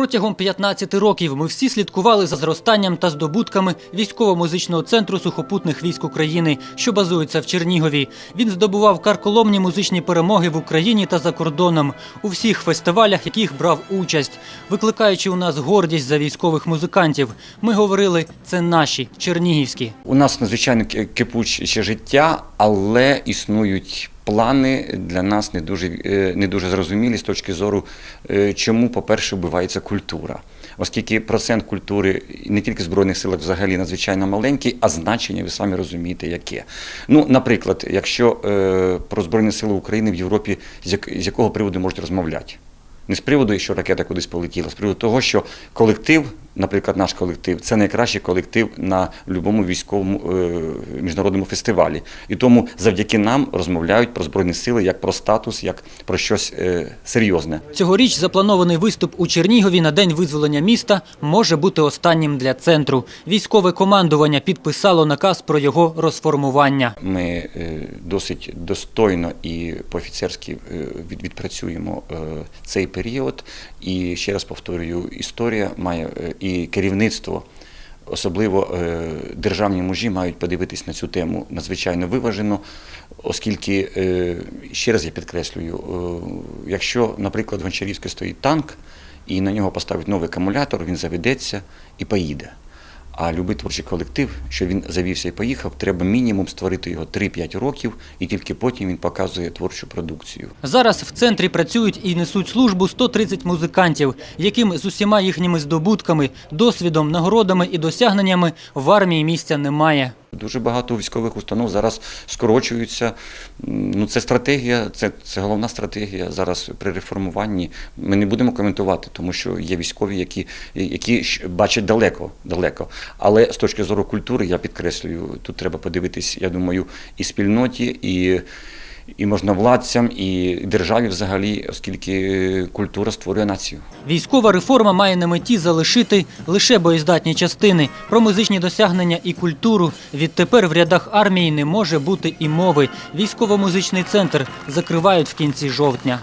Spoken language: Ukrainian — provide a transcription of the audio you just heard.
Протягом 15 років ми всі слідкували за зростанням та здобутками військово-музичного центру сухопутних військ України, що базується в Чернігові. Він здобував карколомні музичні перемоги в Україні та за кордоном у всіх фестивалях, яких брав участь, викликаючи у нас гордість за військових музикантів. Ми говорили, це наші чернігівські. У нас надзвичайно ки- кипуче життя, але існують плани для нас не дуже, е, не дуже зрозумілі з точки зору, е, чому, по-перше, вбивається культура. Оскільки процент культури не тільки Збройних силах взагалі надзвичайно маленький, а значення ви самі розумієте, яке. Ну, наприклад, якщо е, про Збройні Сили України в Європі з якого приводу можуть розмовляти? Не з приводу, що ракета кудись полетіла, з приводу того, що колектив, наприклад, наш колектив, це найкращий колектив на будь-якому військовому е, міжнародному фестивалі. І тому завдяки нам розмовляють про збройні сили як про статус, як про щось е, серйозне. Цьогоріч запланований виступ у Чернігові на день визволення міста може бути останнім для центру. Військове командування підписало наказ про його розформування. Ми е, досить достойно і по-офіцерськи е, відпрацюємо цей період. І ще раз повторюю, історія має е, і керівництво. Особливо е, державні мужі мають подивитись на цю тему надзвичайно виважено, оскільки, е, ще раз я підкреслюю, е, якщо, наприклад, в Гончарівській стоїть танк, і на нього поставить новий акумулятор, він заведеться і поїде. А любий творчий колектив, що він завівся і поїхав, треба мінімум створити його 3-5 років, і тільки потім він показує творчу продукцію. Зараз в центрі працюють і несуть службу 130 музикантів, яким з усіма їхніми здобутками, досвідом, нагородами і досягненнями в армії місця немає. Дуже багато військових установ зараз скорочуються. Ну, це стратегія, це, це головна стратегія зараз при реформуванні. Ми не будемо коментувати, тому що є військові, які, які бачать далеко, далеко. Але з точки зору культури, я підкреслюю, тут треба подивитись, я думаю, і спільноті, і, і можновладцям, і державі взагалі, оскільки культура створює націю. Військова реформа має на меті залишити лише боєздатні частини. Про музичні досягнення і культуру відтепер в рядах армії не може бути і мови. Військово-музичний центр закривають в кінці жовтня.